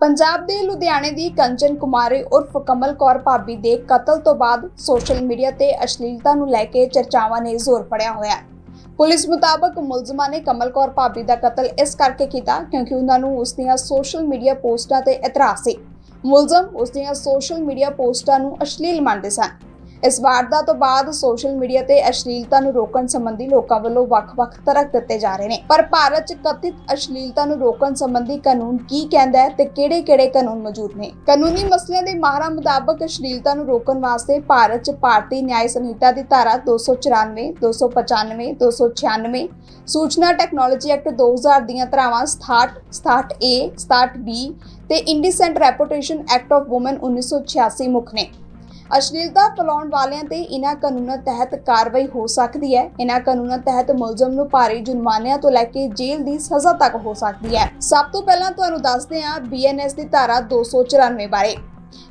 ਪੰਜਾਬ ਦੇ ਲੁਧਿਆਣੇ ਦੀ ਕੰਚਨ ਕੁਮਾਰੀ ਉਰਫ ਕਮਲ ਕੌਰ ਭਾਬੀ ਦੇ ਕਤਲ ਤੋਂ ਬਾਅਦ ਸੋਸ਼ਲ ਮੀਡੀਆ ਤੇ ਅਸ਼ਲੀਲਤਾ ਨੂੰ ਲੈ ਕੇ ਚਰਚਾਵਾਂ ਨੇ ਜ਼ੋਰ ਫੜਿਆ ਹੋਇਆ ਹੈ। ਪੁਲਿਸ ਮੁਤਾਬਕ ਮੁਲਜ਼ਮਾਂ ਨੇ ਕਮਲ ਕੌਰ ਭਾਬੀ ਦਾ ਕਤਲ ਇਸ ਕਰਕੇ ਕੀਤਾ ਕਿਉਂਕਿ ਉਹਨਾਂ ਨੂੰ ਉਸ ਦੀਆਂ ਸੋਸ਼ਲ ਮੀਡੀਆ ਪੋਸਟਾਂ ਤੇ ਇਤਰਾਜ਼ ਸੀ। ਮੁਲਜ਼ਮ ਉਸ ਦੀਆਂ ਸੋਸ਼ਲ ਮੀਡੀਆ ਪੋਸਟਾਂ ਨੂੰ ਅਸ਼ਲੀਲ ਮੰਨਦੇ ਸਨ। ਇਸ ਵਾਰਦਾਤ ਤੋਂ ਬਾਅਦ ਸੋਸ਼ਲ ਮੀਡੀਆ ਤੇ ਅਸ਼ਲੀਲਤਾ ਨੂੰ ਰੋਕਣ ਸੰਬੰਧੀ ਲੋਕਾਂ ਵੱਲੋਂ ਵੱਖ-ਵੱਖ ਤਰਕ ਦਿੱਤੇ ਜਾ ਰਹੇ ਨੇ। ਪਰ ਭਾਰਤ 'ਚ ਕਥਿਤ ਅਸ਼ਲੀਲਤਾ ਨੂੰ ਰੋਕਣ ਸੰਬੰਧੀ ਕਾਨੂੰਨ ਕੀ ਕਹਿੰਦਾ ਹੈ ਤੇ ਕਿਹੜੇ-ਕਿਹੜੇ ਕਾਨੂੰਨ ਮੌਜੂਦ ਨੇ? ਕਾਨੂੰਨੀ ਮਸਲਿਆਂ ਦੇ ਮਾਹਰਾਂ ਮੁਤਾਬਕ ਅਸ਼ਲੀਲਤਾ ਨੂੰ ਰੋਕਣ ਵਾਸਤੇ ਭਾਰਤ 'ਚ ਭਾਰਤੀ ਨਿਆਂ ਸੰਹਿਤਾ ਦੀ ਧਾਰਾ 294, 295, 296 ਸੂਚਨਾ ਟੈਕਨੋਲੋਜੀ ਐਕਟ 2000 ਦੀਆਂ ਧਾਰਾਵਾਂ 67, 67A, 67B ਤੇ indecent reputation act of women 1986 ਮੁੱਖ ਨੇ। ਅਸ਼ਲੀਲਤਾ ਫੈਲਾਉਣ ਵਾਲਿਆਂ ਤੇ ਇਨ੍ਹਾਂ ਕਾਨੂੰਨਾਂ ਤਹਿਤ ਕਾਰਵਾਈ ਹੋ ਸਕਦੀ ਹੈ। ਇਨ੍ਹਾਂ ਕਾਨੂੰਨਾਂ ਤਹਿਤ ਮੁਲਜ਼ਮ ਨੂੰ ਭਾਰੀ ਜੁਰਮਾਨਿਆਂ ਤੋਂ ਲੈ ਕੇ ਜੇਲ੍ਹ ਦੀ ਸਜ਼ਾ ਤੱਕ ਹੋ ਸਕਦੀ ਹੈ। ਸਭ ਤੋਂ ਪਹਿਲਾਂ ਤੁਹਾਨੂੰ ਦੱਸਦੇ ਹਾਂ ਬੀਐਨਐਸ ਦੀ ਧਾਰਾ 294 ਬਾਰੇ।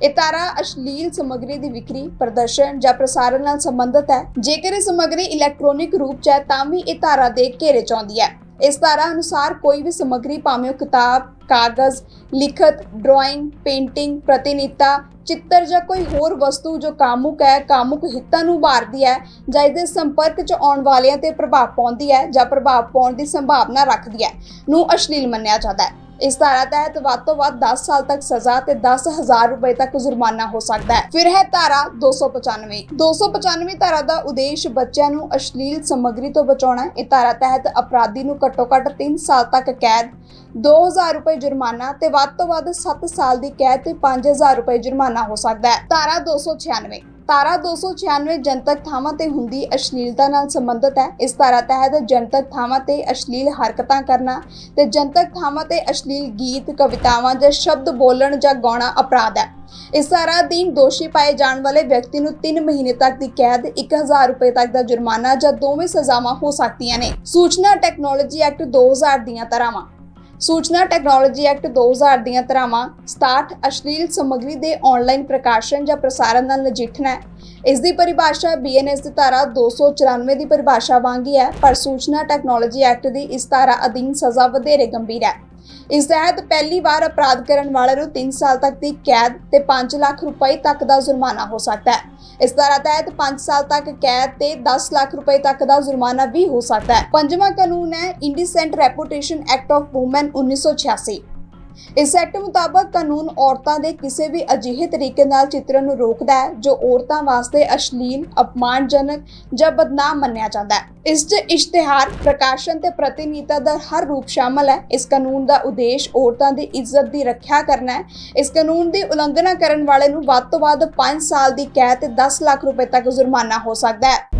ਇਹ ਧਾਰਾ ਅਸ਼ਲੀਲ ਸਮੱਗਰੀ ਦੀ ਵਿਕਰੀ, ਪ੍ਰਦਰਸ਼ਨ ਜਾਂ ਪ੍ਰਸਾਰਣ ਨਾਲ ਸੰਬੰਧਿਤ ਹੈ। ਜੇਕਰ ਇਹ ਸਮੱਗਰੀ ਇਲੈਕਟ੍ਰੋਨਿਕ ਰੂਪ 'ਚ ਹੈ, ਤਾਂ ਵੀ ਇਹ ਧਾਰਾ ਦੇ ਘੇਰੇ 'ਚ ਆਉਂਦੀ ਹੈ। ਇਸ ਧਾਰਾ ਅਨੁਸਾਰ ਕੋਈ ਵੀ ਸਮੱਗਰੀ, ਭਾਵੇਂ ਉਹ ਕਿਤਾਬ, ਕਾਗਜ਼, ਲਿਖਤ ਡਰਾਇੰਗ ਪੇਂਟਿੰਗ ਪ੍ਰਤੀਨਿਧਤਾ, ਚਿੱਤਰ ਜਾਂ ਕੋਈ ਹੋਰ ਵਸਤੂ ਜੋ ਕਾਮੁਕ ਹੈ, ਕਾਮੁਕ ਹਿੱਤਾਂ ਨੂੰ ਉਭਾਰਦੀ ਹੈ ਜਾਂ ਇਹਦੇ ਸੰਪਰਕ 'ਚ ਆਉਣ ਵਾਲਿਆਂ ਤੇ ਪ੍ਰਭਾਵ ਪਾਉਂਦੀ ਹੈ ਜਾਂ ਪ੍ਰਭਾਵ ਪਾਉਣ ਦੀ ਸੰਭਾਵਨਾ ਰੱਖਦੀ ਹੈ ਨੂੰ ਅਸ਼ਲੀਲ ਮੰਨਿਆ ਜਾਂਦਾ ਹੈ। ਇਸ ਧਾਰਾ ਤਹਿਤ ਵੱਧ ਤੋਂ ਵੱਧ 10 ਸਾਲ ਤੱਕ ਸਜ਼ਾ ਤੇ 10000 ਰੁਪਏ ਤੱਕ ਜੁਰਮਾਨਾ ਹੋ ਸਕਦਾ ਹੈ। ਫਿਰ ਹੈ ਧਾਰਾ 295 295 ਧਾਰਾ ਦਾ ਉਦੇਸ਼ ਬੱਚਿਆਂ ਨੂੰ ਅਸ਼ਲੀਲ ਸਮੱਗਰੀ ਤੋਂ ਬਚਾਉਣਾ ਹੈ। ਇਹ ਧਾਰਾ ਤਹਿਤ ਅਪਰਾਧੀ ਨੂੰ ਘੱਟੋ-ਘੱਟ 3 ਸਾਲ ਤੱਕ ਕੈਦ 2000 ਰੁਪਏ ਜੁਰਮਾਨਾ ਤੇ ਵੱਧ ਤੋਂ ਵੱਧ 7 ਸਾਲ ਦੀ ਕੈਦ ਤੇ 5000 ਰੁਪਏ ਜੁਰਮਾਨਾ ਹੋ ਸਕਦਾ ਹੈ। ਧਾਰਾ 296 ਧਾਰਾ 296 ਜਨਤਕ ਥਾਵਾਂ ਤੇ ਹੁੰਦੀ ਅਸ਼ਲੀਲਤਾ ਨਾਲ ਸੰਬੰਧਿਤ ਹੈ। ਇਸ ਧਾਰਾ ਤਹਿਤ ਜਨਤਕ ਥਾਵਾਂ ਤੇ ਅਸ਼ਲੀਲ ਹਰਕਤਾਂ ਕਰਨਾ ਤੇ ਜਨਤਕ ਥਾਵਾਂ ਤੇ ਅਸ਼ਲੀਲ ਗੀਤ, ਕਵਿਤਾਵਾਂ ਜਾਂ ਸ਼ਬਦ ਬੋਲਣ ਜਾਂ ਗਾਉਣਾ ਅਪਰਾਧ ਹੈ। ਇਸ ਧਾਰਾ ਅਧੀਨ ਦੋਸ਼ੀ ਪਾਏ ਜਾਣ ਵਾਲੇ ਵਿਅਕਤੀ ਨੂੰ 3 ਮਹੀਨੇ ਤੱਕ ਦੀ ਕੈਦ 1000 ਰੁਪਏ ਤੱਕ ਦਾ ਜੁਰਮਾਨਾ ਜਾਂ ਦੋਵੇਂ ਸਜ਼ਾਵਾਂ ਹੋ ਸਕਦੀਆਂ ਨੇ। ਸੂਚਨਾ ਟੈਕਨੋਲੋਜੀ ਐਕਟ 2000 ਦੀਆਂ ਧਾਰਾਵਾਂ ਸੂਚਨਾ ਟੈਕਨੋਲੋਜੀ ਐਕਟ 2000 ਦੀਆਂ ਧਾਰਾਵਾਂ 67 ਅਸ਼ਲੀਲ ਸਮੱਗਰੀ ਦੇ ਆਨਲਾਈਨ ਪ੍ਰਕਾਸ਼ਨ ਜਾਂ ਪ੍ਰਸਾਰਣ ਨਾਲ ਨਜਿੱਠਣਾ ਹੈ। ਇਸ ਦੀ ਪਰਿਭਾਸ਼ਾ ਬੀਐਨਐਸ ਦੀ ਧਾਰਾ 294 ਦੀ ਪਰਿਭਾਸ਼ਾ ਵਾਂਗੀ ਹੈ, ਪਰ ਸੂਚਨਾ ਟੈਕਨੋਲੋਜੀ ਐਕਟ ਦੀ ਇਸ ਧਾਰਾ ਅਧੀਨ ਸਜ਼ਾ ਵਧੇਰੇ ਗੰਭੀਰ ਹੈ। ਇਸ ਤਹਿਤ ਪਹਿਲੀ ਵਾਰ ਅਪਰਾਧ ਕਰਨ ਵਾਲੇ ਨੂੰ 3 ਸਾਲ ਤੱਕ ਦੀ ਕੈਦ ਤੇ 5 ਲੱਖ ਰੁਪਏ ਤੱਕ ਦਾ ਜੁਰਮਾਨਾ ਹੋ ਸਕਦਾ ਹੈ। ਇਸ ਧਾਰਾ ਤਹਿਤ 5 ਸਾਲ ਤੱਕ ਕੈਦ ਤੇ 10 ਲੱਖ ਰੁਪਏ ਤੱਕ ਦਾ ਜੁਰਮਾਨਾ ਵੀ ਹੋ ਸਕਦਾ ਹੈ। ਪੰਜਵਾਂ ਕਾਨੂੰਨ ਹੈ indecent reputation act of women 1986 ਇਸ ਐਕਟ ਮੁਤਾਬਕ ਕਾਨੂੰਨ ਔਰਤਾਂ ਦੇ ਕਿਸੇ ਵੀ ਅਜਿਹੇ ਤਰੀਕੇ ਨਾਲ ਚਿੱਤਰਨ ਨੂੰ ਰੋਕਦਾ ਹੈ ਜੋ ਔਰਤਾਂ ਵਾਸਤੇ ਅਸ਼ਲੀਲ, ਅਪਮਾਨਜਨਕ ਜਾਂ ਬਦਨਾਮ ਮੰਨਿਆ ਜਾਂਦਾ ਹੈ। ਇਸ 'ਚ ਇਸ਼ਤਿਹਾਰ, ਪ੍ਰਕਾਸ਼ਨ ਤੇ ਪ੍ਰਤੀਨਿਧਤਾ ਦਾ ਹਰ ਰੂਪ ਸ਼ਾਮਲ ਹੈ। ਇਸ ਕਾਨੂੰਨ ਦਾ ਉਦੇਸ਼ ਔਰਤਾਂ ਦੀ ਇੱਜ਼ਤ ਦੀ ਰੱਖਿਆ ਕਰਨਾ ਹੈ। ਇਸ ਕਾਨੂੰਨ ਦੀ ਉਲੰਘਣਾ ਕਰਨ ਵਾਲੇ ਨੂੰ ਵੱਧ ਤੋਂ ਵੱਧ 5 ਸਾਲ ਦੀ ਕੈਦ ਤੇ 10 ਲੱਖ ਰੁਪਏ ਤੱਕ ਜੁਰਮਾਨਾ ਹੋ ਸਕਦਾ ਹੈ।